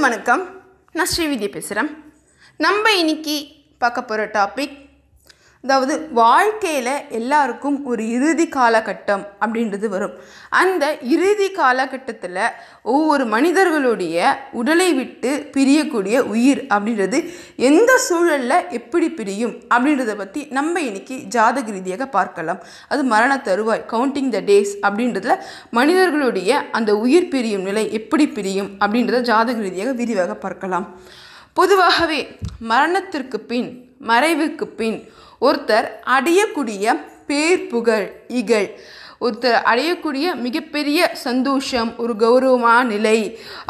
வணக்கம். நான் ஸ்ரீவித்யா பேசுகிறேன் நம்ம இன்னைக்கு பார்க்க போகிற டாபிக் அதாவது வாழ்க்கையில் எல்லாருக்கும் ஒரு இறுதி காலகட்டம் அப்படின்றது வரும். அந்த இறுதி காலகட்டத்தில் ஒவ்வொரு மனிதர்களுடைய உடலை விட்டு பிரியக்கூடிய உயிர் அப்படின்றது எந்த சூழலில் எப்படி பிரியும் அப்படின்றத பற்றி நம்ம இன்னைக்கு ஜாதக ரீதியாக பார்க்கலாம். அது மரண தருவாய் கவுண்டிங் த டேஸ் அப்படின்றதுல மனிதர்களுடைய அந்த உயிர் பிரியும் நிலை எப்படி பிரியும் அப்படின்றத ஜாதக ரீதியாக விரிவாக பார்க்கலாம். பொதுவாகவே மரணத்திற்கு பின் மறைவுக்கு பின் ஒருத்தர் அடையக்கூடிய பேர் புகழ் இகழ். ஒருத்தர் அடையக்கூடிய மிகப்பெரிய சந்தோஷம் ஒரு கௌரவமான நிலை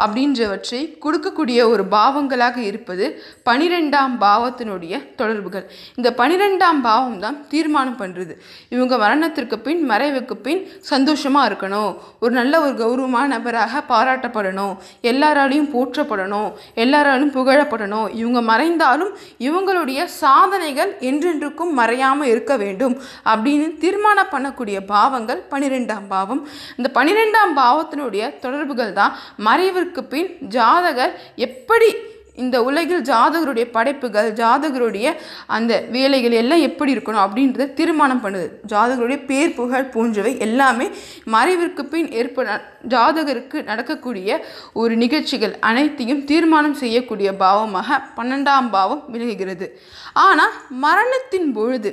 அப்படின்றவற்றை கொடுக்கக்கூடிய ஒரு பாவங்களாக இருப்பது பனிரெண்டாம் பாவத்தினுடைய தொடர்புகள். இந்த பனிரெண்டாம் பாவம் தான் தீர்மானம் பண்ணுறது இவங்க மரணத்திற்கு பின் மறைவுக்கு பின் சந்தோஷமாக இருக்கணும். ஒரு நல்ல ஒரு கௌரவமான நபராக பாராட்டப்படணும். எல்லாராலையும் போற்றப்படணும். எல்லாராலும் புகழப்படணும். இவங்க மறைந்தாலும் இவங்களுடைய சாதனைகள் என்றென்றுக்கும் மறையாமல் இருக்க வேண்டும் அப்படின்னு தீர்மானம் பண்ணக்கூடிய பாவங்கள் பனிரெண்டாம் பாவம். இந்த பனிரெண்டாம் பாவத்தினுடைய தொடர்புகள் தான் மறைவிற்கு பின் ஜாதகர் எப்படி இந்த உலகில் ஜாதகருடைய படைப்புகள் ஜாதகருடைய அந்த வேலைகள் எல்லாம் எப்படி இருக்கணும் அப்படின்றத தீர்மானம் பண்ணுது. ஜாதகருடைய பேர் புகழ் போன்றவை எல்லாமே மறைவிற்கு பின் ஏற்பட ஜாதகருக்கு நடக்கக்கூடிய ஒரு நிகழ்ச்சிகள் அனைத்தையும் தீர்மானம் செய்யக்கூடிய பாவமாக பன்னெண்டாம் பாவம் விலகுகிறது ஆனால் மரணத்தின் பொழுது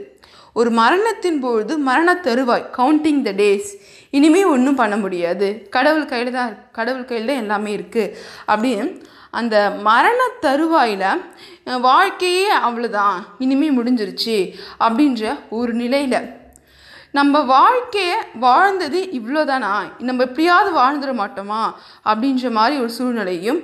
ஒரு மரணத்தின் பொழுது மரண தருவாய் கவுண்டிங் த டேஸ் இனிமே ஒன்றும் பண்ண முடியாது. கடவுள் கையில் தான் கடவுள் கையில் தான் எல்லாமே இருக்குது அப்படின்னு அந்த மரண தருவாயில் வாழ்க்கையே அவ்வளோதான் இனிமே முடிஞ்சிருச்சு அப்படின்ற ஒரு நிலையில் நம்ம வாழ்க்கையை வாழ்ந்தது இவ்வளோதானா நம்ம எப்படியாவது வாழ்ந்துட மாட்டோமா? அப்படின்ற மாதிரி ஒரு சூழ்நிலையும்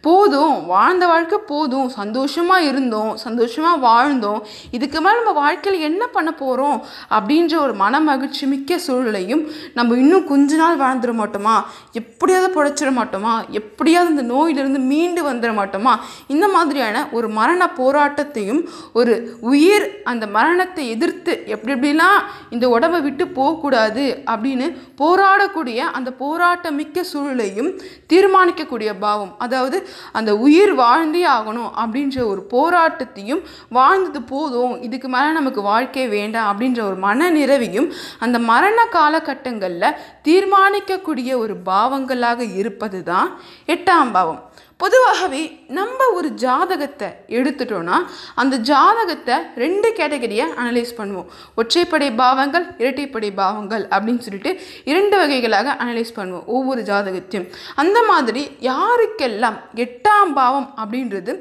போதும் வாழ்ந்த வாழ்க்கை போதும். சந்தோஷமாக இருந்தோம் சந்தோஷமாக வாழ்ந்தோம். இதுக்கு மேலே நம்ம வாழ்க்கையில் என்ன பண்ண போகிறோம் அப்படின்ற ஒரு மன மகிழ்ச்சி மிக்க சூழ்நிலையும் நம்ம இன்னும் கொஞ்ச நாள் வாழ்ந்துட மாட்டோமா? எப்படியாவது பிழைச்சிட மாட்டோமா? எப்படியாவது இந்த நோயிலிருந்து மீண்டு வந்துட மாட்டோமா? இந்த மாதிரியான ஒரு மரண போராட்டத்தையும் ஒரு உயிர் அந்த மரணத்தை எதிர்த்து எப்படி எப்படிலாம் இந்த உடம்பை விட்டு போகக்கூடாது அப்படின்னு போராடக்கூடிய அந்த போராட்டமிக்க சூழலையும் தீர்மானிக்கக்கூடிய பாவம். அதாவது அந்த உயிர் வாழ்ந்தே ஆகணும் அப்படின்ற ஒரு போராட்டத்தையும் வாழ்ந்தது போதும் இதுக்கு மேலே நமக்கு வாழ்க்கை வேண்டாம் அப்படின்ற ஒரு மன நிறைவையும் அந்த மரண காலகட்டங்களில் தீர்மானிக்கக்கூடிய ஒரு பாவங்களாக இருப்பது தான் எட்டாம் பாவம். பொதுவாகவே நம்ம ஒரு ஜாதகத்தை எடுத்துட்டோன்னா அந்த ஜாதகத்தை ரெண்டு கேட்டகரியாக அனலைஸ் பண்ணுவோம். ஒற்றைப்படை பாவங்கள் இரட்டைப்படை பாவங்கள் அப்படின்னு சொல்லிட்டு இரண்டு வகைகளாக அனலைஸ் பண்ணுவோம் ஒவ்வொரு ஜாதகத்தையும். அந்த மாதிரி யாருக்கெல்லாம் எட்டாம் பாவம் அப்படின்றது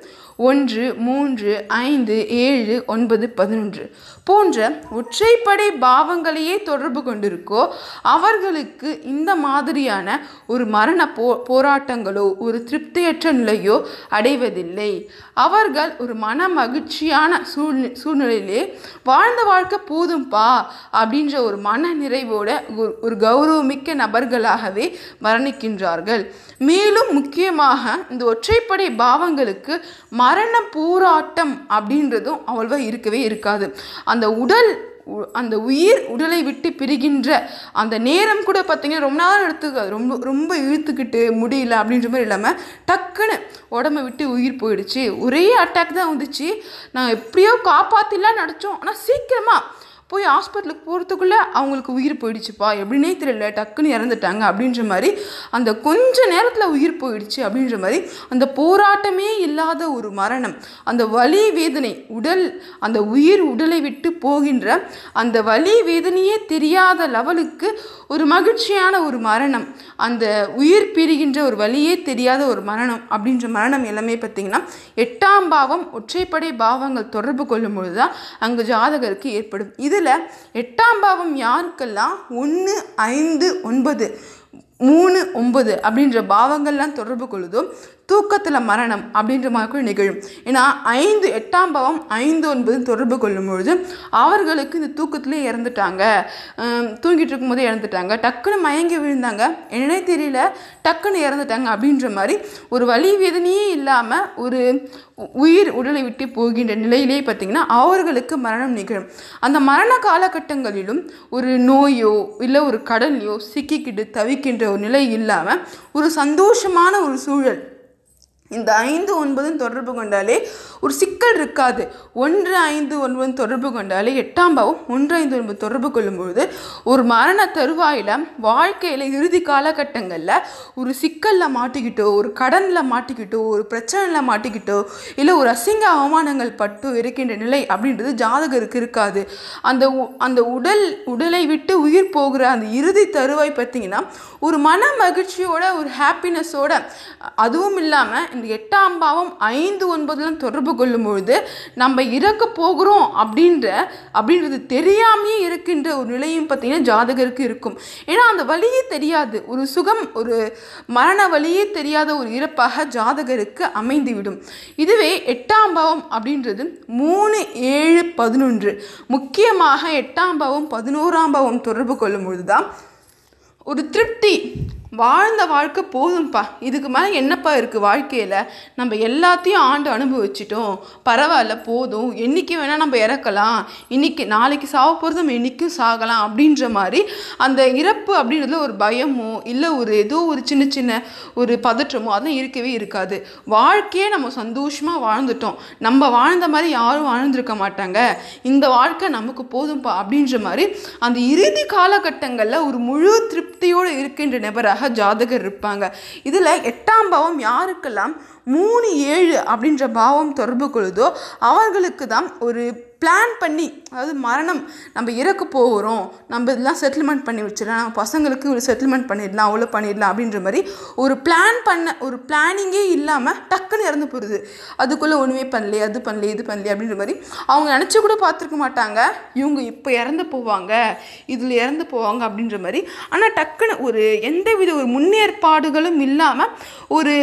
ஒன்று மூன்று ஐந்து ஏழு ஒன்பது பதினொன்று போன்ற ஒற்றைப்படை பாவங்களையே தொடர்பு கொண்டிருக்கோ அவர்களுக்கு இந்த மாதிரியான ஒரு மரண போ போராட்டங்களோ ஒரு திருப்தியற்ற நிலையோ அடைவதில்லை. அவர்கள் ஒரு மன மகிழ்ச்சியான சூழ்நி சூழ்நிலையிலே வாழ்ந்த வாழ்க்கை போதும்பா அப்படின்ற ஒரு மன நிறைவோட ஒரு ஒரு கௌரவமிக்க நபர்களாகவே மரணிக்கின்றார்கள். மேலும் முக்கியமாக இந்த ஒற்றைப்படை பாவங்களுக்கு மரண போராட்டம் அப்படின்றதும் அவ்வளவா இருக்கவே இருக்காது. அந்த உடல் அந்த உயிர் உடலை விட்டு பிரிகின்ற அந்த நேரம் கூட பார்த்தீங்கன்னா ரொம்ப நேரம் எடுத்து ரொம்ப ரொம்ப இழுத்துக்கிட்டு முடியல அப்படின்ற மாதிரி இல்லாமல் டக்குன்னு உடம்ப விட்டு உயிர் போயிடுச்சு. ஒரே அட்டாக் தான் வந்துச்சு. நான் எப்படியோ காப்பாற்றிலாம் நினச்சோம். ஆனால் சீக்கிரமாக போய் ஹாஸ்பிட்டலுக்கு போகிறதுக்குள்ளே அவங்களுக்கு உயிர் போயிடுச்சுப்பா. எப்படின்னே தெரியல. டக்குன்னு இறந்துட்டாங்க அப்படின்ற மாதிரி. அந்த கொஞ்ச நேரத்தில் உயிர் போயிடுச்சு அப்படின்ற மாதிரி. அந்த போராட்டமே இல்லாத ஒரு மரணம். அந்த வலி வேதனை உடல் அந்த உயிர் உடலை விட்டு போகின்ற அந்த வலி வேதனையே தெரியாத லெவலுக்கு ஒரு மகிழ்ச்சியான ஒரு மரணம். அந்த உயிர் பிரிகின்ற ஒரு வழியே தெரியாத ஒரு மரணம் அப்படின்ற மரணம் எல்லாமே பார்த்திங்கன்னா எட்டாம் பாவம் ஒற்றைப்படை பாவங்கள் தொடர்பு கொள்ளும் பொழுது தான் அங்கு ஜாதகருக்கு ஏற்படும். இது இதில் எட்டாம் பாவம் யாருக்கெல்லாம்? ஒன்று ஐந்து ஒன்பது மூணு ஒன்பது அப்படின்ற பாவங்கள்லாம் தொடர்பு கொள்ளுதோ தூக்கத்தில் மரணம் அப்படின்ற மாதிரி நிகழும். ஏன்னா ஐந்து எட்டாம் பாவம் ஐந்து ஒன்பது தொடர்பு கொள்ளும் பொழுது அவர்களுக்கு இந்த தூக்கத்திலே இறந்துட்டாங்க. தூங்கிட்டு இருக்கும்போது இறந்துட்டாங்க. டக்குன்னு மயங்கி விழுந்தாங்க. என்னன்னே தெரியல. டக்குன்னு இறந்துட்டாங்க அப்படின்ற மாதிரி ஒரு வழி வேதனையே இல்லாமல் ஒரு உ- உயிர் உடலை விட்டு போகின்ற நிலையிலே பார்த்திங்கன்னா அவர்களுக்கு மரணம் நிகழும். அந்த மரண காலகட்டங்களிலும் ஒரு நோயோ இல்லை ஒரு கடல்லையோ சிக்கிக்கிட்டு தவிக்கின்ற ஒரு நிலை இல்லாமல் ஒரு சந்தோஷமான ஒரு சூழல் இந்த ஐந்து ஒன்பதும் தொடர்பு கொண்டாலே ஒரு சிக்கல் இருக்காது. ஒன்று ஐந்து ஒன்பது தொடர்பு கொண்டாலே எட்டாம் பாவம் ஒன்று ஐந்து ஒன்பது தொடர்பு கொள்ளும்பொழுது ஒரு மரண தருவாயில் வாழ்க்கையில் இறுதி காலகட்டங்களில் ஒரு சிக்கலில் மாட்டிக்கிட்டோ ஒரு கடனில் மாட்டிக்கிட்டோ ஒரு பிரச்சனையில் மாட்டிக்கிட்டோ இல்லை ஒரு அசிங்க அவமானங்கள் பட்டோ இருக்கின்ற நிலை அப்படின்றது ஜாதகருக்கு இருக்காது. அந்த உ- அந்த உடல் உடலை விட்டு உயிர் போகிற அந்த இறுதி தருவாய் பார்த்தீங்கன்னா ஒரு மன மகிழ்ச்சியோட ஒரு ஹாப்பினஸோட அதுவும் இல்லாமல் இந்த எட்டாம் பாவம் ஐந்து ஒன்பதுலாம் தொடர்பு கொள்ளும் பொழுது நம்ம இறக்க போகிறோம் அப்படின்ற அப்படின்றது தெரியாமையே இருக்கின்ற ஒரு நிலையும் பார்த்திங்கன்னா ஜாதகருக்கு இருக்கும். ஏன்னா அந்த வழியே தெரியாது. ஒரு சுகம் ஒரு மரண வழியே தெரியாத ஒரு இறப்பாக ஜாதகருக்கு அமைந்துவிடும். இதுவே எட்டாம் பாவம் அப்படின்றது மூணு ஏழு பதினொன்று. முக்கியமாக எட்டாம் பாவம் பதினோராம் பாவம் தொடர்பு கொள்ளும் பொழுது தான் ஒரு திருப்தி வாழ்ந்த வாழ்க்கை போதும்ப்பா இதுக்கு மேலே என்னப்பா இருக்குது வாழ்க்கையில்? நம்ம எல்லாத்தையும் ஆண்டு அனுபவிச்சிட்டோம். பரவாயில்ல போதும். என்றைக்கு வேணால் நம்ம இறக்கலாம். இன்றைக்கி நாளைக்கு சாக போகிறது நம்ம என்றைக்கும் சாகலாம் அப்படின்ற மாதிரி அந்த இறப்பு அப்படின்றதுல ஒரு பயமோ இல்லை ஒரு ஏதோ ஒரு சின்ன சின்ன ஒரு பதற்றமோ அதெல்லாம் இருக்கவே இருக்காது. வாழ்க்கையே நம்ம சந்தோஷமாக வாழ்ந்துட்டோம். நம்ம வாழ்ந்த மாதிரி யாரும் வாழ்ந்திருக்க மாட்டாங்க. இந்த வாழ்க்கை நமக்கு போதும்ப்பா அப்படின்ற மாதிரி அந்த இறுதி காலகட்டங்களில் ஒரு முழு திருப்தியோடு இருக்கின்ற நபராக ஜாதகர் இருப்பாங்க. இதில் எட்டாம் பாவம் யாருக்கெல்லாம்? மூணு ஏழு அப்படின்ற பாவம் தொடர்பு கொள்ளுதோ அவர்களுக்கு தான் ஒரு பிளான் பண்ணி அதாவது மரணம் நம்ம இறக்க போகிறோம் நம்ம இதெல்லாம் செட்டில்மெண்ட் பண்ணி வச்சிடலாம் நம்ம பசங்களுக்கு ஒரு செட்டில்மெண்ட் பண்ணிடலாம் அவ்வளோ பண்ணிடலாம் அப்படின்ற மாதிரி ஒரு பிளான் பண்ண ஒரு பிளானிங்கே இல்லாமல் டக்குன்னு இறந்து போகிறது அதுக்குள்ளே ஒன்றுமே பண்ணலையே அது பண்ணலையே இது பண்ணலையே அப்படின்ற மாதிரி அவங்க நினச்சி கூட பார்த்துருக்க மாட்டாங்க. இவங்க இப்போ இறந்து போவாங்க இதில் இறந்து போவாங்க அப்படின்ற மாதிரி. ஆனால் டக்குன்னு ஒரு எந்தவித ஒரு முன்னேற்பாடுகளும் இல்லாமல் ஒரு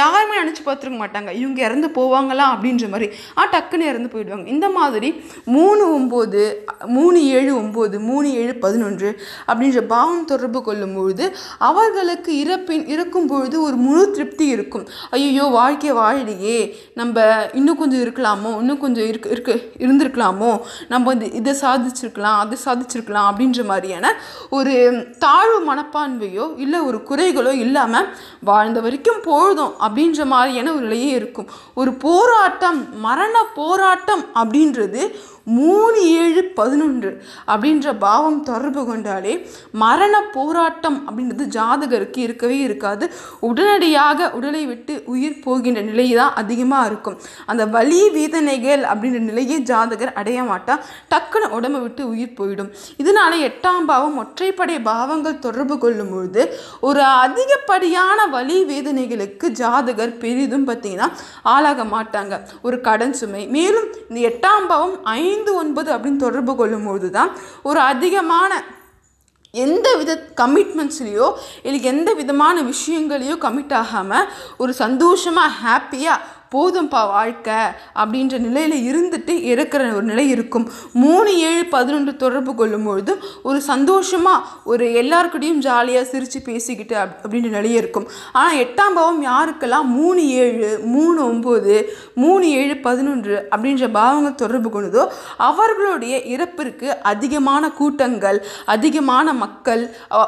யாருமே நினச்சி பார்த்துருக்க மாட்டாங்க. இவங்க இறந்து போவாங்களா அப்படின்ற மாதிரி. ஆ டக்குன்னு இறந்து போயிடுவாங்க. இந்த மாதிரி மூணு ஒம்பது மூணு ஏழு ஒம்பது மூணு ஏழு பதினொன்று அப்படின்ற பாவம் தொடர்பு கொள்ளும் பொழுது அவர்களுக்கு இறப்பின் இறக்கும் பொழுது ஒரு முழு திருப்தி இருக்கும். ஐயோ வாழ்க்கையை வாழலையே நம்ம இன்னும் கொஞ்சம் இருக்கலாமோ? இன்னும் கொஞ்சம் இருக்கு இருக்க இருந்திருக்கலாமோ? நம்ம வந்து இதை சாதிச்சிருக்கலாம் அதை சாதிச்சிருக்கலாம் அப்படின்ற மாதிரியான ஒரு தாழ்வு மனப்பான்மையோ இல்லை ஒரு குறைகளோ இல்லாமல் வாழ்ந்த வரைக்கும் போதும் அப்படின்ற மாதிரியான ஒரு நிலையே இருக்கும். ஒரு போராட்டம் மரண போராட்டம் அப்படின்றது மூணு ஏழு பதினொன்று அப்படின்ற பாவம் தொடர்பு கொண்டாலே மரண போராட்டம் அப்படின்றது ஜாதகருக்கு இருக்கவே இருக்காது. உடனடியாக உடலை விட்டு உயிர் போகின்ற நிலை தான் அதிகமாக இருக்கும். அந்த வலி வேதனைகள் அப்படின்ற நிலையை ஜாதகர் அடைய மாட்டா டக்குன்னு உடம்பை விட்டு உயிர் போயிடும். இதனால எட்டாம் பாவம் ஒற்றைப்படை பாவங்கள் தொடர்பு கொள்ளும் பொழுது ஒரு அதிகப்படியான வலி வேதனைகளுக்கு ஜாதகர் பெரிதும் பார்த்தீங்கன்னா ஆளாக மாட்டாங்க. ஒரு கடன் சுமை. மேலும் இந்த எட்டாம் பாவம் ஐந்து ஒன்பது அப்படின்னு தொடர்பு கொள்ளும்போது தான் ஒரு அதிகமான எந்த வித கமிட்மெண்ட்ஸ்லேயோ இல்லை எந்த விதமான விஷயங்களையோ கமிட் ஆகாமல் ஒரு சந்தோஷமாக ஹாப்பியாக போதும்பா வாழ்க்கை அப்படின்ற நிலையில் இருந்துட்டு இருக்கிற ஒரு நிலை இருக்கும். மூணு ஏழு பதினொன்று தொடர்பு கொள்ளும் பொழுது ஒரு சந்தோஷமாக ஒரு எல்லாருக்கிட்டையும் ஜாலியாக சிரித்து பேசிக்கிட்டு அப் அப்படின்ற நிலை இருக்கும். ஆனால் எட்டாம் பாவம் யாருக்கெல்லாம் மூணு ஏழு மூணு ஒம்பது மூணு ஏழு பதினொன்று அப்படின்ற பாவங்கள் தொடர்பு கொண்டதோ அவர்களுடைய இறப்பிற்கு அதிகமான கூட்டங்கள் அதிகமான மக்கள்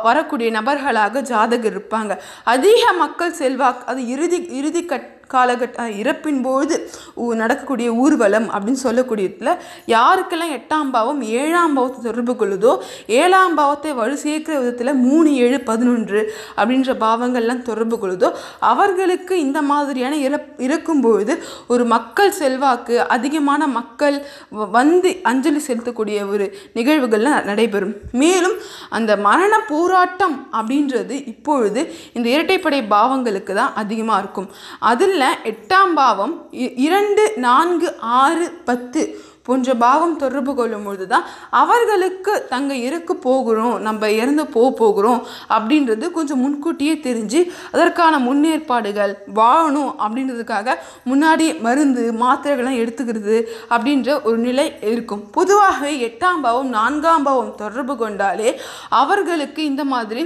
வரக்கூடிய நபர்களாக ஜாதகர் இருப்பாங்க. அதிக மக்கள் செல்வாக்கு அது இறுதி இறுதி கட் காலகட்ட இறப்பின் போது ஊ- நடக்கக்கூடிய ஊர்வலம் அப்படின்னு சொல்லக்கூடியதில் யாருக்கெல்லாம் எட்டாம் பாவம் ஏழாம் பாவத்தை தொடர்பு கொள்ளுதோ ஏழாம் பாவத்தை வலு சேர்க்கிற விதத்தில் மூணு ஏழு பதினொன்று அப்படின்ற பாவங்கள்லாம் தொடர்பு கொள்ளுதோ அவர்களுக்கு இந்த மாதிரியான இறப் இறக்கும்பொழுது ஒரு மக்கள் செல்வாக்கு அதிகமான மக்கள் வ- வந்து அஞ்சலி செலுத்தக்கூடிய ஒரு நிகழ்வுகள்லாம் நடைபெறும். மேலும் அந்த மரண போராட்டம் அப்படின்றது இப்பொழுது இந்த இரட்டைப்படை பாவங்களுக்கு தான் அதிகமாக இருக்கும். அதில் எட்டாம் பாவம் இ- இரண்டு நான்கு ஆறு பத்து போன்ற பாவம் தொடர்பு கொள்ளும் பொழுது தான் அவர்களுக்கு தங்க இறக்க போகிறோம் நம்ம இறந்து போக போகிறோம் அப்படின்றது கொஞ்சம் முன்கூட்டியே தெரிஞ்சு அதற்கான முன்னேற்பாடுகள் வாழணும் அப்படின்றதுக்காக முன்னாடி மருந்து மாத்திரைகள்லாம் எடுத்துக்கிறது அப்படின்ற ஒரு நிலை இருக்கும். பொதுவாகவே எட்டாம் பாவம் நான்காம் பாவம் தொடர்பு கொண்டாலே அவர்களுக்கு இந்த மாதிரி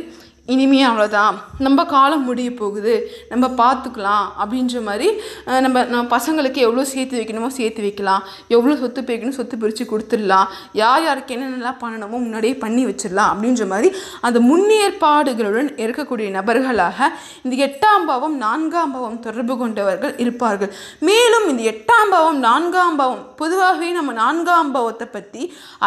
இனிமே அவ்வளோதான் நம்ம காலம் முடிய போகுது. நம்ம பார்த்துக்கலாம் அப்படின்ற மாதிரி நம்ம நம்ம பசங்களுக்கு எவ்வளோ சேர்த்து வைக்கணுமோ சேர்த்து வைக்கலாம். எவ்வளோ சொத்து பிரிக்கணும் சொத்து பிரித்து கொடுத்துடலாம். யார் யாருக்கு என்னென்னலாம் பண்ணணுமோ முன்னாடியே பண்ணி வச்சிடலாம் அப்படின்ற மாதிரி அந்த முன்னேற்பாடுகளுடன் இருக்கக்கூடிய நபர்களாக இந்த எட்டாம் பாவம் நான்காம் பாவம் தொடர்பு கொண்டவர்கள் இருப்பார்கள். மேலும் இந்த எட்டாம் பாவம் நான்காம் பாவம் பொதுவாகவே நம்ம நான்காம் பாவத்தை பற்றி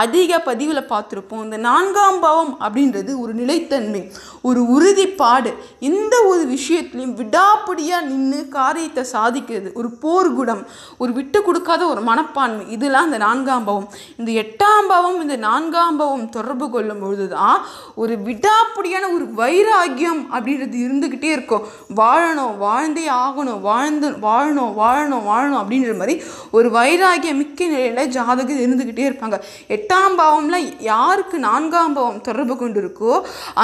அதிக பதிவில் பார்த்துருப்போம். இந்த நான்காம் பாவம் அப்படின்றது ஒரு நிலைத்தன்மை ஒரு உறுதிப்பாடு. எந்த ஒரு விஷயத்துலையும் விடாப்பிடியாக நின்று காரியத்தை சாதிக்கிறது ஒரு போர்க்குடம் ஒரு விட்டு கொடுக்காத ஒரு மனப்பான்மை. இதெல்லாம் இந்த நான்காம் பாவம். இந்த எட்டாம் பாவம் இந்த நான்காம் பாவம் தொடர்பு கொள்ளும் பொழுது தான் ஒரு விடாப்பிடியான ஒரு வைராக்கியம் அப்படின்றது இருந்துக்கிட்டே இருக்கும். வாழணும் வாழ்ந்தே ஆகணும் வாழ்ந்து வாழணும் வாழணும் வாழணும் அப்படின்ற மாதிரி ஒரு வைராகியம் மிக்க நிலையில் ஜாதகம் இருந்துக்கிட்டே இருப்பாங்க. எட்டாம் பாவம்ல யாருக்கு நான்காம் பாவம் தொடர்பு கொண்டு இருக்கோ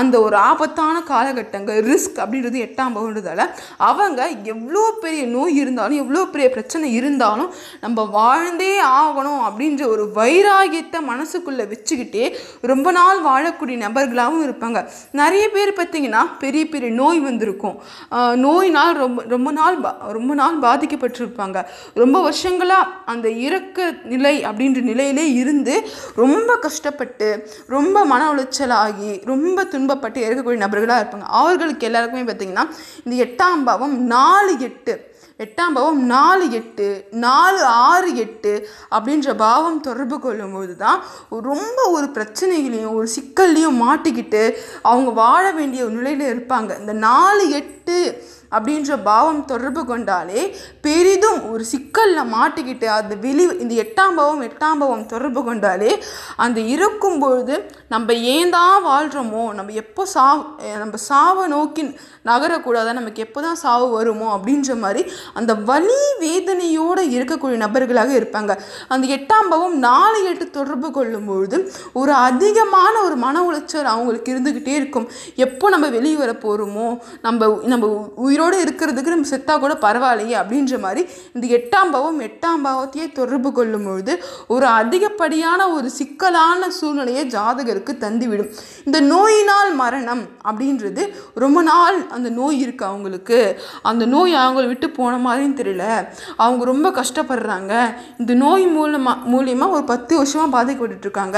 அந்த ஒரு ஆபத்து ஆபத்தான காலகட்டங்கள் ரிஸ்க் அப்படின்றது எட்டாம் பாவம்ன்றதால அவங்க எவ்வளோ பெரிய நோய் இருந்தாலும் எவ்வளோ பெரிய பிரச்சனை இருந்தாலும் நம்ம வாழ்ந்தே ஆகணும் அப்படின்ற ஒரு வைராகியத்தை மனசுக்குள்ளே வச்சுக்கிட்டே ரொம்ப நாள் வாழக்கூடிய நபர்களாகவும் இருப்பாங்க. நிறைய பேர் பார்த்திங்கன்னா பெரிய பெரிய நோய் வந்திருக்கும். நோயினால் ரொம்ப ரொம்ப நாள் ரொம்ப நாள் பாதிக்கப்பட்டிருப்பாங்க. ரொம்ப வருஷங்களாக அந்த இறக்க நிலை அப்படின்ற நிலையிலே இருந்து ரொம்ப கஷ்டப்பட்டு ரொம்ப மன உளைச்சலாகி ரொம்ப துன்பப்பட்டு இறக்கக்கூடிய நபர்களாக இருப்பாங்க. அவர்களுக்கு எல்லாருக்குமே பார்த்தீங்கன்னா இந்த எட்டாம் பாவம் நாலு எட்டு எட்டாம் பாவம் நாலு எட்டு நாலு ஆறு எட்டு அப்படின்ற பாவம் தொடர்பு கொள்ளும்போது தான் ரொம்ப ஒரு பிரச்சனைகளையும் ஒரு சிக்கல்லையும் மாட்டிக்கிட்டு அவங்க வாழ வேண்டிய ஒரு நிலையில் இருப்பாங்க. இந்த நாலு எட்டு அப்படின்ற பாவம் தொடர்பு கொண்டாலே பெரிதும் ஒரு சிக்கலில் மாட்டிக்கிட்டு அது வெளி இந்த எட்டாம் பாவம் எட்டாம் பாவம் தொடர்பு கொண்டாலே அந்த இருக்கும் பொழுது நம்ம ஏன் தான் வாழ்கிறோமோ நம்ம எப்போ சா நம்ம சாவை நோக்கி நகரக்கூடாதா நமக்கு எப்போ தான் சாவு வருமோ அப்படின்ற மாதிரி அந்த வலி வேதனையோடு இருக்கக்கூடிய நபர்களாக இருப்பாங்க. அந்த எட்டாம் பாவம் நாலு எட்டு தொடர்பு கொள்ளும் பொழுது ஒரு அதிகமான ஒரு மன உளைச்சல் அவங்களுக்கு இருந்துக்கிட்டே இருக்கும். எப்போ நம்ம வெளியே வர போகிறோமோ நம்ம நம்ம உயிரோடு இருக்கிறதுக்கு நம்ம செத்தா கூட பரவாயில்லையே அப்படின்ற மாதிரி இந்த எட்டாம் பாவம் எட்டாம் பாவத்தையே தொடர்பு கொள்ளும் பொழுது ஒரு அதிகப்படியான ஒரு சிக்கலான சூழ்நிலையை ஜாதகருக்கு தந்துவிடும். இந்த நோயினால் மரணம் அப்படின்றது ரொம்ப நாள் அந்த நோய் இருக்கு அவங்களுக்கு. அந்த நோய் அவங்கள விட்டு போன மாதிரியும் தெரியல. அவங்க ரொம்ப கஷ்டப்படுறாங்க. இந்த நோய் மூலமாக மூலியமாக ஒரு பத்து வருஷமாக பாதிக்கப்பட்டுருக்காங்க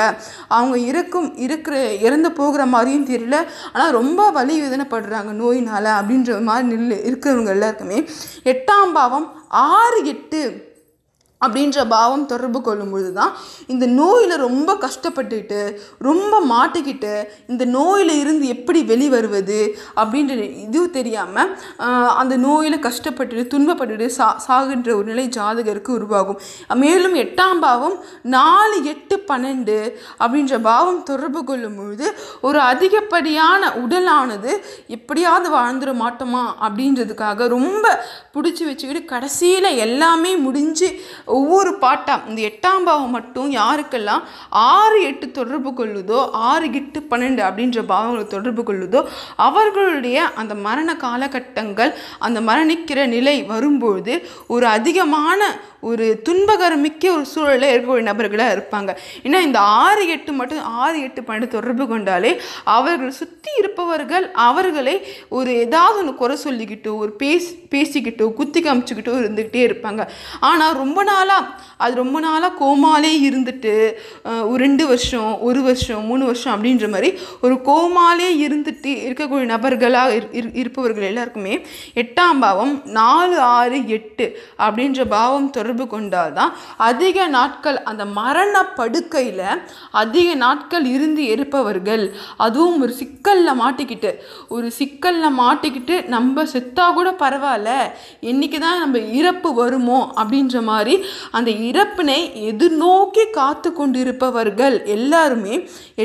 அவங்க இறக்கும் இருக்கிற இறந்து போகிற மாதிரியும் தெரியல. ஆனால் ரொம்ப வலி வேதனைப்படுறாங்க நோயினால் அப்படின்னு அப்படின்ற மாதிரி நில் இருக்கிறவங்க எல்லாருக்குமே. எட்டாம் பாவம் ஆறு எட்டு. அப்படின்ற பாவம் தொடர்பு கொள்ளும் பொழுது தான் இந்த நோயில் ரொம்ப கஷ்டப்பட்டுக்கிட்டு ரொம்ப மாட்டிக்கிட்டு இந்த நோயில் இருந்து எப்படி வெளிவருவது அப்படின்ற இது தெரியாமல் அந்த நோயில் கஷ்டப்பட்டுட்டு துன்பப்பட்டுட்டு சா சாகின்ற ஒரு நிலை ஜாதகருக்கு உருவாகும். மேலும் எட்டாம் பாவம் நாலு எட்டு பன்னெண்டு அப்படின்ற பாவம் தொடர்பு கொள்ளும் பொழுது ஒரு அதிகப்படியான உடலானது எப்படியாவது வாழ்ந்துட மாட்டோமா அப்படின்றதுக்காக ரொம்ப பிடிச்சி வச்சுக்கிட்டு கடைசியில் எல்லாமே முடிஞ்சு ஒவ்வொரு பாட்டாக இந்த எட்டாம் பாவம் மட்டும் யாருக்கெல்லாம் ஆறு எட்டு தொடர்பு கொள்ளுதோ ஆறு எட்டு பன்னெண்டு அப்படின்ற பாவங்களை தொடர்பு கொள்ளுதோ அவர்களுடைய அந்த மரண காலகட்டங்கள் அந்த மரணிக்கிற நிலை வரும்பொழுது ஒரு அதிகமான ஒரு துன்பகரமிக்க ஒரு சூழலில் இருக்கக்கூடிய நபர்களாக இருப்பாங்க. ஏன்னா இந்த ஆறு எட்டு மட்டும் ஆறு எட்டு பன்னெண்டு தொடர்பு கொண்டாலே அவர்கள் சுற்றி இருப்பவர்கள் அவர்களை ஒரு ஏதாவது ஒன்று குறை சொல்லிக்கிட்டோ ஒரு பேசி பேசிக்கிட்டோ குத்தி காமிச்சுக்கிட்டோ இருந்துக்கிட்டே இருப்பாங்க. ஆனால் ரொம்ப நாள் நாளாக அது ரொம்ப நாளாக கோமாலே இருந்துட்டு ஒரு ரெண்டு வருஷம் ஒரு வருஷம் மூணு வருஷம் அப்படின்ற மாதிரி ஒரு கோமாலே இருந்துட்டு இருக்கக்கூடிய நபர்களாக இரு- இரு- இருப்பவர்கள் எல்லாருக்குமே எட்டாம் பாவம் நாலு ஆறு எட்டு அப்படின்ற பாவம் தொடர்பு கொண்டால் தான் அதிக நாட்கள் அந்த மரண படுக்கையில் அதிக நாட்கள் இருந்து இருப்பவர்கள். அதுவும் ஒரு சிக்கலில் மாட்டிக்கிட்டு ஒரு சிக்கலில் மாட்டிக்கிட்டு நம்ம செத்தா கூட பரவாயில்ல. இன்றைக்கி தான் நம்ம இறப்பு வருமோ அப்படின்ற மாதிரி அந்த இறப்பினை எதிர்நோக்கி காத்து கொண்டிருப்பவர்கள் எல்லாருமே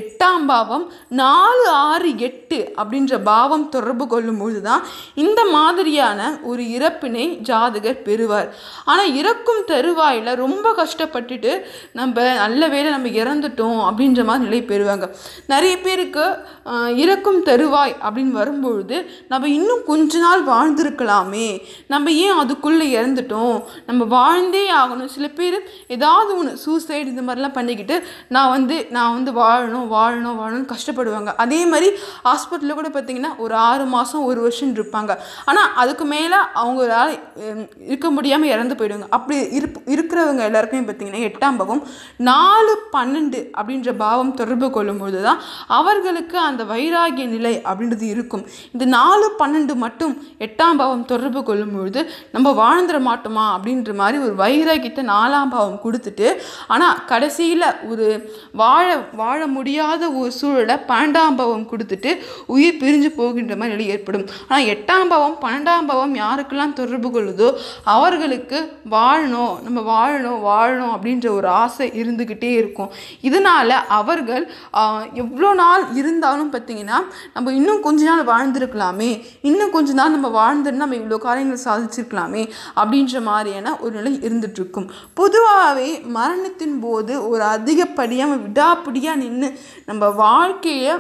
எட்டாம் பாவம் நாலு ஆறு எட்டு அப்படின்ற பாவம் தொடர்பு கொள்ளும்பொழுது தான் இந்த மாதிரியான ஒரு இறப்பினை ஜாதகர் பெறுவார். ஆனால் இறக்கும் தருவாயில் ரொம்ப கஷ்டப்பட்டுட்டு நம்ம நல்ல வேளை நம்ம இறந்துட்டோம் அப்படின்ற மாதிரி நிலை பெறுவாங்க. நிறைய பேருக்கு இறக்கும் தருவாய் அப்படின்னு வரும்பொழுது நம்ம இன்னும் கொஞ்ச நாள் வாழ்ந்திருக்கலாமே. நம்ம ஏன் அதுக்குள்ளே இறந்துட்டோம்? நம்ம வாழ்ந்தே ஆகணும். சில பேர் ஏதாவது ஒன்று சூசைடு இந்த மாதிரிலாம் பண்ணிக்கிட்டு நான் வந்து நான் வந்து வாழணும் வாழணும் வாழணும்னு கஷ்டப்படுவாங்க. அதே மாதிரி ஹாஸ்பிட்டலில் கூட பார்த்தீங்கன்னா ஒரு ஆறு மாதம் ஒரு வருஷம் இருப்பாங்க. ஆனால் அதுக்கு மேலே அவங்களால இருக்க முடியாமல் இறந்து போயிடுவாங்க. அப்படி இருப் இருக்கிறவங்க எல்லாருக்குமே பார்த்தீங்கன்னா எட்டாம் பாவம் நாலு பன்னெண்டு அப்படின்ற பாவம் தொடர்பு கொள்ளும்பொழுது தான் அவர்களுக்கு அந்த வைராகிய நிலை அப்படின்றது இருக்கும். இந்த நாலு பன்னெண்டு மட்டும் எட்டாம் பாவம் தொடர்பு கொள்ளும்பொழுது நம்ம வாழ்ந்துட மாட்டோமா அப்படின்ற மாதிரி ஒரு கிட்ட நாலாம் பாவம் கொடுத்துட்டு ஆனால் கடைசியில் ஒரு வாழ வாழ முடியாத ஒரு சூழலை பன்னெண்டாம் பாவம் கொடுத்துட்டு உயிர் பிரிஞ்சு போகின்ற மாதிரி நிலை ஏற்படும். ஆனால் எட்டாம் பாவம் பன்னெண்டாம் பாவம் யாருக்கெல்லாம் தொடர்பு கொள்ளுதோ அவர்களுக்கு வாழணும் நம்ம வாழணும் வாழணும் அப்படின்ற ஒரு ஆசை இருந்துக்கிட்டே இருக்கும். இதனால் அவர்கள் எவ்வளோ நாள் இருந்தாலும் பார்த்தீங்கன்னா நம்ம இன்னும் கொஞ்ச நாள் வாழ்ந்திருக்கலாமே இன்னும் கொஞ்ச நாள் நம்ம வாழ்ந்துட்டு நம்ம இவ்வளோ காரியங்கள் சாதிச்சிருக்கலாமே அப்படின்ற மாதிரியான ஒரு நிலை இருந்துட்டு இருக்கும். பொதுவாகவே மரணத்தின் போது ஒரு அதிகப்படியாக விடாப்பிடியாக நின்று நம்ம வாழ்க்கையை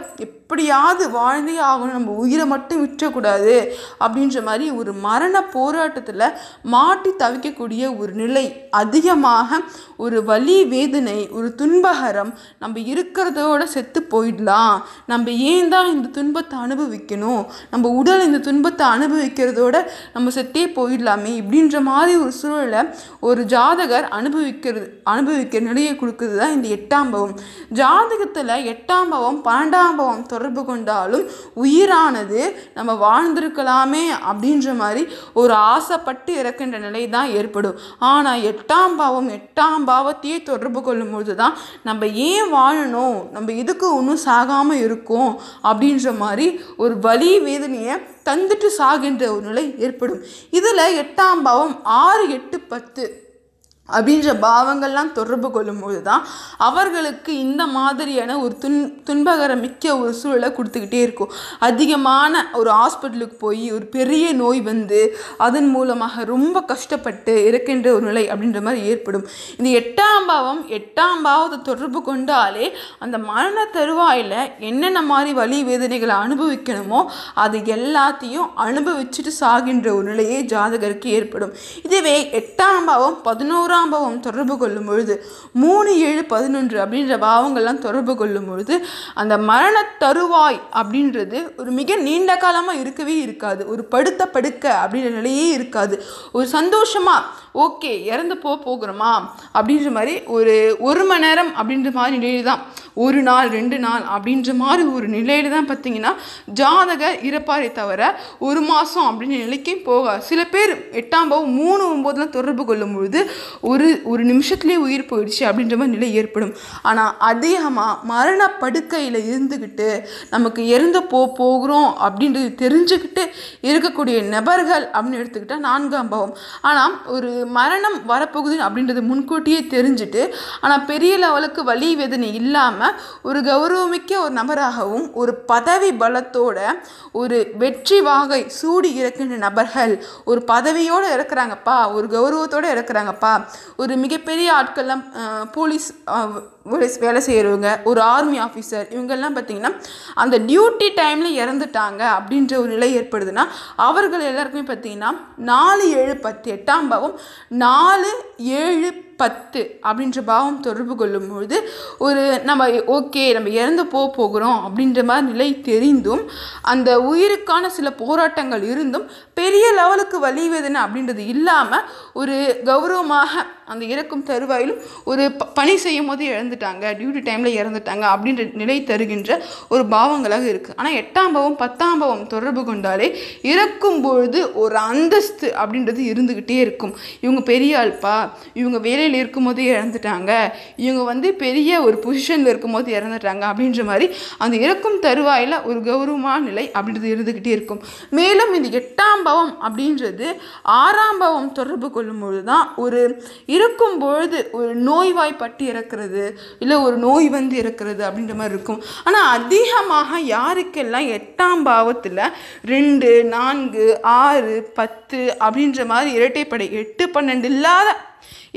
எப்படியாவது வாழ்ந்தே ஆகணும். நம்ம உயிரை மட்டும் விற்றக்கூடாது அப்படின்ற மாதிரி ஒரு மரண போராட்டத்தில் மாட்டி தவிக்கக்கூடிய ஒரு நிலை அதிகமாக ஒரு வலி வேதனை ஒரு துன்பகரம் நம்ம இருக்கிறதோட செத்து போயிடலாம். நம்ம ஏன் தான் இந்த துன்பத்தை அனுபவிக்கணும்? நம்ம உடல் இந்த துன்பத்தை அனுபவிக்கிறதோட நம்ம செத்தே போயிடலாமே இப்படின்ற மாதிரி ஒரு சூழலை ஒரு ஜாதகர் அனுபவிக்கிறது அனுபவிக்கிற நிலையை கொடுக்குறது தான் இந்த எட்டாம் பவம். ஜாதகத்தில் எட்டாம் பவம் பன்னெண்டாம் பாவம் தொடர்பு கொண்டாலும் உயிரானது நம்ம வாழ்ந்திருக்கலாமே அப்படின்ற மாதிரி ஒரு ஆசைப்பட்டு இறக்கின்ற நிலை தான் ஏற்படும். ஆனால் எட்டாம் பாவம் எட்டாம் பாவத்தையே தொடர்பு கொள்ளும்பொழுது தான் நம்ம ஏன் வாழணும்? நம்ம இதுக்கு ஒன்றும் சாகாமல் இருக்கோம்? அப்படின்ற மாதிரி ஒரு வலி வேதனையை தந்துட்டு சாகின்ற ஒரு நிலை ஏற்படும். இதில் எட்டாம் பாவம் ஆறு எட்டு பத்து அப்படின்ற பாவங்கள்லாம் தொடர்பு கொள்ளும்போது தான் அவர்களுக்கு இந்த மாதிரியான ஒரு துன் துன்பகரம் மிக்க ஒரு சூழலை கொடுத்துக்கிட்டே இருக்கும். அதிகமான ஒரு ஹாஸ்பிட்டலுக்கு போய் ஒரு பெரிய நோய் வந்து அதன் மூலமாக ரொம்ப கஷ்டப்பட்டு இருக்கின்ற ஒரு நிலை அப்படின்ற மாதிரி ஏற்படும். இந்த எட்டாம் பாவம் எட்டாம் பாவத்தை தொடர்பு கொண்டாலே அந்த மரண தருவாயில் என்னென்ன மாதிரி வலி வேதனைகளை அனுபவிக்கணுமோ அது எல்லாத்தையும் அனுபவிச்சுட்டு சாகின்ற ஒரு நிலையே ஜாதகருக்கு ஏற்படும். இதுவே எட்டாம் பாவம் பதினோராம் பாவம் தொடர்பு கொள்ளும் பொழுது மூணு ஏழு பதினொன்று அப்படின்ற பாவங்கள்லாம் தொடர்பு கொள்ளும் பொழுது அந்த மரண தருவாய் அப்படின்றது ஒரு மிக நீண்ட காலமாக இருக்கவே இருக்காது. ஒரு படுத்த படுக்க அப்படின்ற நிலையே இருக்காது. ஒரு சந்தோஷமாக ஓகே இறந்து போக போகிறோமா? அப்படின்ற மாதிரி ஒரு ஒரு மணி நேரம் அப்படின்ற மாதிரி நிலையில் தான் ஒரு நாள் ரெண்டு நாள் அப்படின்ற மாதிரி ஒரு நிலையில் தான் பார்த்தீங்கன்னா ஜாதகர் இறப்பாரே தவிர ஒரு மாதம் அப்படின்ற நிலைக்கும் போகாது சில பேர் எட்டாம் பாவம் மூணு ஒம்போதெலாம் தொடர்பு கொள்ளும் பொழுது ஒரு ஒரு நிமிஷத்துலேயே உயிர் போயிடுச்சு அப்படின்ற மாதிரி நிலை ஏற்படும். ஆனால் அதிகமாக மரண படுக்கையில் இருந்துக்கிட்டு நமக்கு இறந்து போ போகிறோம் அப்படின்றது தெரிஞ்சுக்கிட்டு இருக்கக்கூடிய நபர்கள் அப்படின்னு எடுத்துக்கிட்டால் நான்காம் பாவம். ஆனால் ஒரு மரணம் வரப்போகுது அப்படின்றது முன்கூட்டியே தெரிஞ்சுட்டு ஆனால் பெரிய லெவலுக்கு வலி வேதனை இல்லாமல் ஒரு கௌரவமிக்க ஒரு நபராகவும் ஒரு பதவி பலத்தோட ஒரு வெற்றி வாகை சூடி இறக்கின்ற நபர்கள் ஒரு பதவியோடு இறக்குறாங்கப்பா ஒரு கௌரவத்தோடு இறக்குறாங்கப்பா. ஒரு மிகப்பெரிய ஆட்கள்லாம் போலீஸ் வேலை- வேலை செய்கிறவங்க ஒரு ஆர்மி ஆஃபீஸர் இவங்கெல்லாம் பார்த்திங்கன்னா அந்த டியூட்டி டைமில் இறந்துட்டாங்க அப்படின்ற ஒரு நிலை ஏற்படுதுன்னா அவர்கள் எல்லாருக்குமே பார்த்தீங்கன்னா நாலு ஏழு பத்து எட்டாம் பாவம் நாலு ஏழு பத்து அப்படின்ற பாவம் தொடர்பு கொள்ளும்பொழுது ஒரு நம்ம ஓகே நம்ம இறந்து போக போகிறோம் அப்படின்ற மாதிரி நிலை தெரிந்தும் அந்த உயிருக்கான சில போராட்டங்கள் இருந்தும் பெரிய லெவலுக்கு வலி வேதனை அப்படின்றது இல்லாமல் ஒரு கௌரவமாக அந்த இறக்கும் தருவாயிலும் ஒரு ப- பணி செய்யும் போது இழந்துட்டாங்க டியூட்டி டைமில் இறந்துட்டாங்க அப்படின்ற நிலை தருகின்ற ஒரு பாவங்களாக இருக்குது ஆனால் எட்டாம் பாவம் பத்தாம் பாவம் தொடர்பு கொண்டாலே இறக்கும் பொழுது ஒரு அந்தஸ்து அப்படின்றது இருந்துக்கிட்டே இருக்கும். இவங்க பெரிய ஆள்பா இவங்க வேலையில் நிலையில் இருக்கும்போது இறந்துட்டாங்க. இவங்க வந்து பெரிய ஒரு பொசிஷனில் இருக்கும்போது இறந்துட்டாங்க அப்படின்ற மாதிரி அந்த இறக்கும் தருவாயில் ஒரு கௌரவமான நிலை அப்படின்றது இருந்துக்கிட்டே இருக்கும். மேலும் இந்த எட்டாம் பவம் அப்படின்றது ஆறாம் பவம் தொடர்பு கொள்ளும்பொழுது தான் ஒரு இருக்கும் பொழுது ஒரு நோய்வாய்ப்பட்டு இறக்கிறது இல்லை ஒரு நோய் வந்து இறக்கிறது அப்படின்ற மாதிரி இருக்கும். ஆனால் அதிகமாக யாருக்கெல்லாம் எட்டாம் பாவத்தில் ரெண்டு நான்கு ஆறு பத்து அப்படின்ற மாதிரி இரட்டைப்படை எட்டு பன்னெண்டு இல்லாத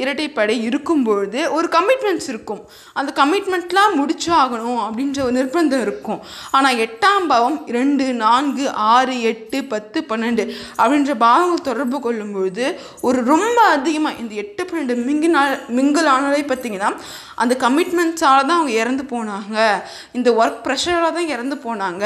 இரட்டைப்படை இருக்கும்பொழுது ஒரு கமிட்மெண்ட்ஸ் இருக்கும். அந்த கமிட்மெண்ட்லாம் முடிச்சாகணும் அப்படின்ற ஒரு நிர்பந்தம் இருக்கும். ஆனால் எட்டாம் பாவம் ரெண்டு நான்கு ஆறு எட்டு பத்து பன்னெண்டு அப்படின்ற பாவங்கள் தொடர்பு கொள்ளும்பொழுது ஒரு ரொம்ப அதிகமாக இந்த எட்டு பன்னெண்டு மிங்கினால் மிங்கிள் ஆனதை பார்த்தீங்கன்னா அந்த கமிட்மெண்ட்ஸால் தான் அவங்க இறந்து போனாங்க. இந்த ஒர்க் ப்ரெஷரால் தான் இறந்து போனாங்க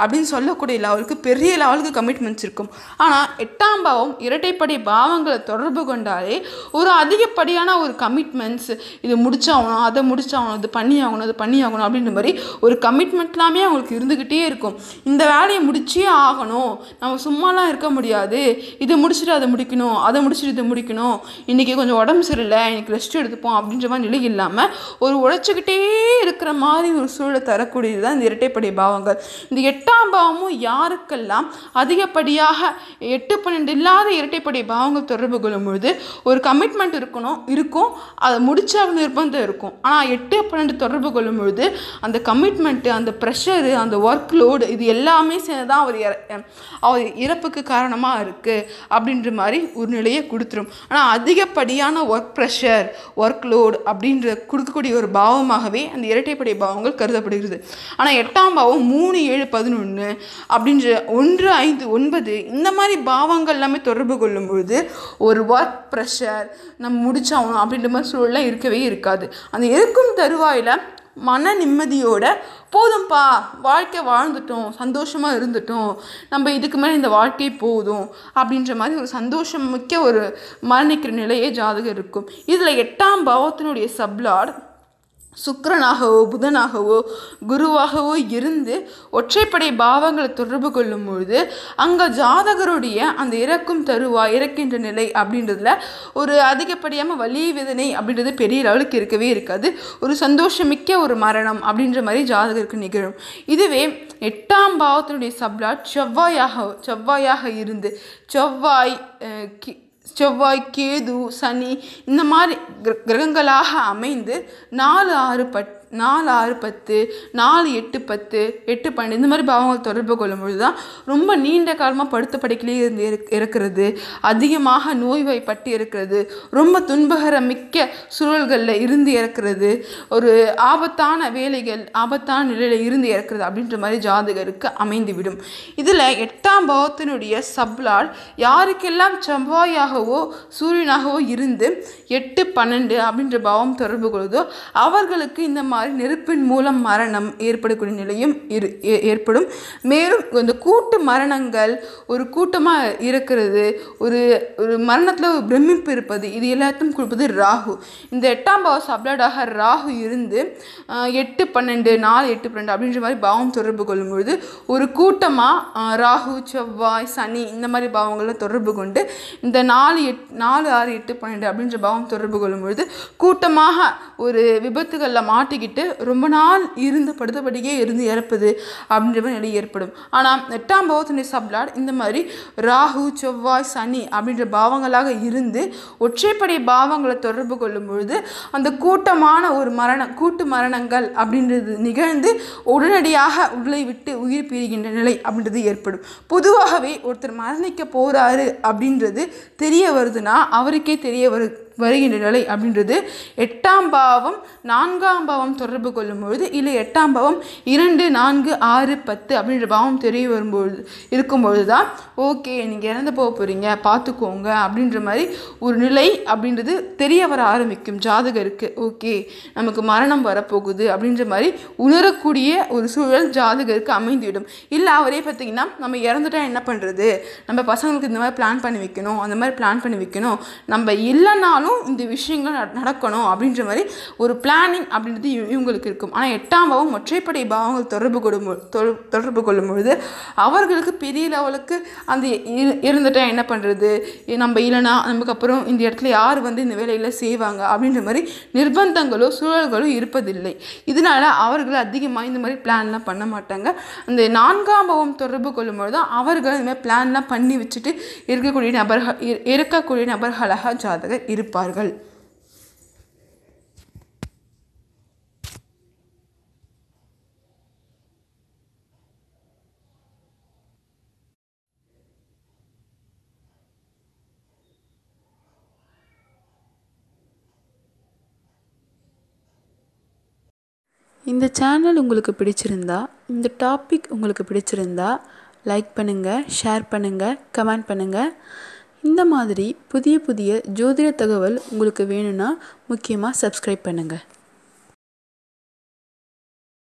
அப்படின்னு சொல்லக்கூடிய லெவலுக்கு பெரிய லெவலுக்கு கமிட்மெண்ட்ஸ் இருக்கும். ஆனால் எட்டாம் பாவம் இரட்டைப்படை பாவங்களை தொடர்பு கொண்டாலே ஒரு அதிகப்படியான ஒரு கமிட்மெண்ட்ஸ் இது முடிச்சாகணும் அதை முடிச்சாகணும் இது பண்ணி ஆகணும் இது பண்ணி ஆகணும் அப்படின்ற மாதிரி ஒரு கமிட்மெண்ட்லாமே அவங்களுக்கு இருந்துக்கிட்டே இருக்கும். இந்த வேலையை முடிச்சே ஆகணும். நம்ம சும்மாலாம் இருக்க முடியாது. இதை முடிச்சுட்டு அதை முடிக்கணும் அதை முடிச்சுட்டு இதை முடிக்கணும். இன்றைக்கி கொஞ்சம் உடம்பு சரியில்லை இன்னைக்கு ரெஸ்ட் எடுத்துப்போம் அப்படின்ற மாதிரி நிலை இல்லாமல் ஒரு உழைச்சிக்கிட்டே இருக்கிற மாதிரி ஒரு சூழலை தரக்கூடியது தான் இந்த இரட்டைப்படை பாவங்கள். இந்த எட்டாம் பாவமும் யாருக்கெல்லாம் அதிகப்படியாக எட்டு பன்னெண்டு இல்லாத இரட்டைப்படை பாவங்கள் தொடர்பு கொள்ளும் பொழுது ஒரு கமிட்மெண்ட் இருக்கணும் இருக்கும். அதை முடிச்ச நிர்பந்தம் இருக்கும். ஆனால் எட்டு பன்னெண்டு தொடர்பு கொள்ளும் பொழுது அந்த கமிட்மெண்ட்டு அந்த ப்ரெஷரு அந்த ஒர்க் லோடு இது எல்லாமே சேர்ந்து தான் அவர் இற- அவர் இறப்புக்கு காரணமாக இருக்குது அப்படின்ற மாதிரி ஒரு நிலையை கொடுத்துரும். ஆனால் அதிகப்படியான ஒர்க் ப்ரெஷர் ஒர்க் லோடு அப்படின்ற கொடுக்கக்கூடிய ஒரு பாவமாகவே அந்த இரட்டைப்படை பாவங்கள் கருதப்படுகிறது. ஆனால் எட்டாம் பாவம் மூணு ஏழு பதினொன்று அப்படின்ற ஒன்று ஐந்து ஒன்பது இந்த மாதிரி பாவங்கள் எல்லாமே தொடர்பு கொள்ளும் பொழுது ஒரு ஒர்க் ப்ரெஷர் நம்ம முடிச்சாகணும் அப்படின்ற மாதிரி சூழலாம் இருக்கவே இருக்காது. அந்த இருக்கும் தருவாயில் மன நிம்மதியோட போதும்ப்பா வாழ்க்கை வாழ்ந்துட்டோம் சந்தோஷமாக இருந்துட்டோம் நம்ம இதுக்கு மேலே இந்த வாழ்க்கை போதும் அப்படின்ற மாதிரி ஒரு சந்தோஷம் மிக்க ஒரு மரணிக்கிற நிலையே ஜாதகம் இருக்கும். இதில் எட்டாம் பாவத்தினுடைய சப்லாட் சுக்கிரனாகவோ புதனாகவோ குருவாகவோ இருந்து ஒற்றைப்படை பாவங்களை தொடர்பு கொள்ளும் பொழுது அங்கே ஜாதகருடைய அந்த இறக்கும் தருவா இறக்கின்ற நிலை அப்படின்றதுல ஒரு அதிகப்படியாமல் வலி வேதனை அப்படின்றது பெரிய லெவலுக்கு இருக்கவே இருக்காது. ஒரு சந்தோஷமிக்க ஒரு மரணம் அப்படின்ற மாதிரி ஜாதகருக்கு நிகழும். இதுவே எட்டாம் பாவத்தினுடைய சப்ளாட் செவ்வாயாக செவ்வாயாக இருந்து செவ்வாய் கி- செவ்வாய் கேது சனி இந்த மாதிரி கிர- கிரகங்களாக அமைந்து நாலு ஆறு பட் நாலு ஆறு பத்து நாலு எட்டு பத்து எட்டு பன்னெண்டு இந்த மாதிரி பாவங்கள் தொடர்பு கொள்ளும் பொழுது தான் ரொம்ப நீண்ட காலமாக படுத்த படுக்கையிலே இருந்து இருக்கிறது. இறக்கிறது அதிகமாக நோய்வாய்ப்பட்டு இருக்கிறது. ரொம்ப துன்பகர மிக்க சூழல்களில் இருந்து இறக்கிறது. ஒரு ஆபத்தான வேலைகள் ஆபத்தான நிலையில் இருந்து இறக்கிறது அப்படின்ற மாதிரி ஜாதகருக்கு அமைந்துவிடும். இதில் எட்டாம் பாவத்தினுடைய சப்ளால் யாருக்கெல்லாம் செவ்வாயாகவோ சூரியனாகவோ இருந்து எட்டு பன்னெண்டு அப்படின்ற பாவம் தொடர்பு கொள்ளுதோ அவர்களுக்கு இந்த மாதிரி நெருப்பின் மூலம் மரணம் ஏற்படக்கூடிய நிலையும் இரு ஏ- ஏற்படும். மேலும் இந்த கூட்டு மரணங்கள் ஒரு கூட்டமாக இருக்கிறது ஒரு ஒரு மரணத்தில் ஒரு பிரமிப்பு இருப்பது இது எல்லாத்தையும் கொடுப்பது ராகு. இந்த எட்டாம் பாவ சப்ளடாக ராகு இருந்து எட்டு பன்னெண்டு நாலு எட்டு பன்னெண்டு அப்படின்ற மாதிரி பாவம் தொடர்பு கொள்ளும் பொழுது ஒரு கூட்டமாக ராகு செவ்வாய் சனி இந்த மாதிரி பாவங்களை தொடர்பு கொண்டு இந்த நாலு எட் நாலு ஆறு எட்டு பன்னெண்டு அப்படின்ற பாவம் தொடர்பு கொள்ளும் பொழுது கூட்டமாக ஒரு விபத்துகளில் மாட்டிக்கிட்டு ரொம்ப நாள் இருந்து படுத்தபடியே இருந்து இறப்பது அப்படின்ற மாதிரி நிலை ஏற்படும். ஆனால் எட்டாம் பாவத்தினுடைய சப்லாட் இந்த மாதிரி ராகு செவ்வாய் சனி அப்படின்ற பாவங்களாக இருந்து ஒற்றைப்படை பாவங்களை தொடர்பு கொள்ளும் பொழுது அந்த கூட்டமான ஒரு மரணம் கூட்டு மரணங்கள் அப்படின்றது நிகழ்ந்து உடனடியாக உடலை விட்டு உயிர் பிரிகின்ற நிலை அப்படின்றது ஏற்படும். பொதுவாகவே ஒருத்தர் மரணிக்க போறாரு அப்படின்றது தெரிய வருதுன்னா அவருக்கே தெரிய வரு வருகின்ற நிலை அப்படின்றது எட்டாம் பாவம் நான்காம் பாவம் தொடர்பு கொள்ளும் பொழுது இல்லை எட்டாம் பாவம் இரண்டு நான்கு ஆறு பத்து அப்படின்ற பாவம் தெரிய வரும்பொழுது இருக்கும்பொழுது தான் ஓகே நீங்கள் இறந்து போக போகிறீங்க பார்த்துக்கோங்க அப்படின்ற மாதிரி ஒரு நிலை அப்படின்றது தெரிய வர ஆரம்பிக்கும் ஜாதகருக்கு ஓகே நமக்கு மரணம் வரப்போகுது அப்படின்ற மாதிரி உணரக்கூடிய ஒரு சூழல் ஜாதகருக்கு அமைந்துவிடும். இல்லை அவரே பார்த்தீங்கன்னா நம்ம இறந்துட்டா என்ன பண்ணுறது நம்ம பசங்களுக்கு இந்த மாதிரி பிளான் பண்ணி வைக்கணும் அந்த மாதிரி பிளான் பண்ணி வைக்கணும். நம்ம இல்லைனாலும் நாளும் இந்த விஷயங்கள் நட- நடக்கணும் அப்படின்ற மாதிரி ஒரு பிளானிங் அப்படின்றது இவ- இவங்களுக்கு இருக்கும். ஆனால் எட்டாம் பாவம் ஒற்றைப்படை பாவங்கள் தொடர்பு கொள்ளும் தொ- தொடர்பு கொள்ளும் பொழுது அவர்களுக்கு பெரிய லெவலுக்கு அந்த இரு- இருந்துட்டா என்ன பண்ணுறது நம்ம இல்லைனா நமக்கு அப்புறம் இந்த இடத்துல யார் வந்து இந்த வேலையில் செய்வாங்க அப்படின்ற மாதிரி நிர்பந்தங்களோ சூழல்களோ இருப்பதில்லை. இதனால அவர்கள் அதிகமாக இந்த மாதிரி பிளான்லாம் பண்ண மாட்டாங்க. அந்த நான்காம் பாவம் தொடர்பு கொள்ளும் பொழுது தான் அவர்கள் இந்த மாதிரி பிளான்லாம் பண்ணி வச்சுட்டு இருக்கக்கூடிய நபர்கள் இருக்கக்கூடிய நபர்களாக ஜாதகர் இருப்பார்கள் இந்த சேனல் உங்களுக்கு பிடிச்சிருந்தா இந்த டாபிக் உங்களுக்கு பிடிச்சிருந்தா லைக் பண்ணுங்கள் ஷேர் பண்ணுங்கள் கமெண்ட் பண்ணுங்கள் இந்த மாதிரி புதிய புதிய ஜோதிட தகவல் உங்களுக்கு வேணும்னா முக்கியமாக சப்ஸ்கிரைப் பண்ணுங்கள்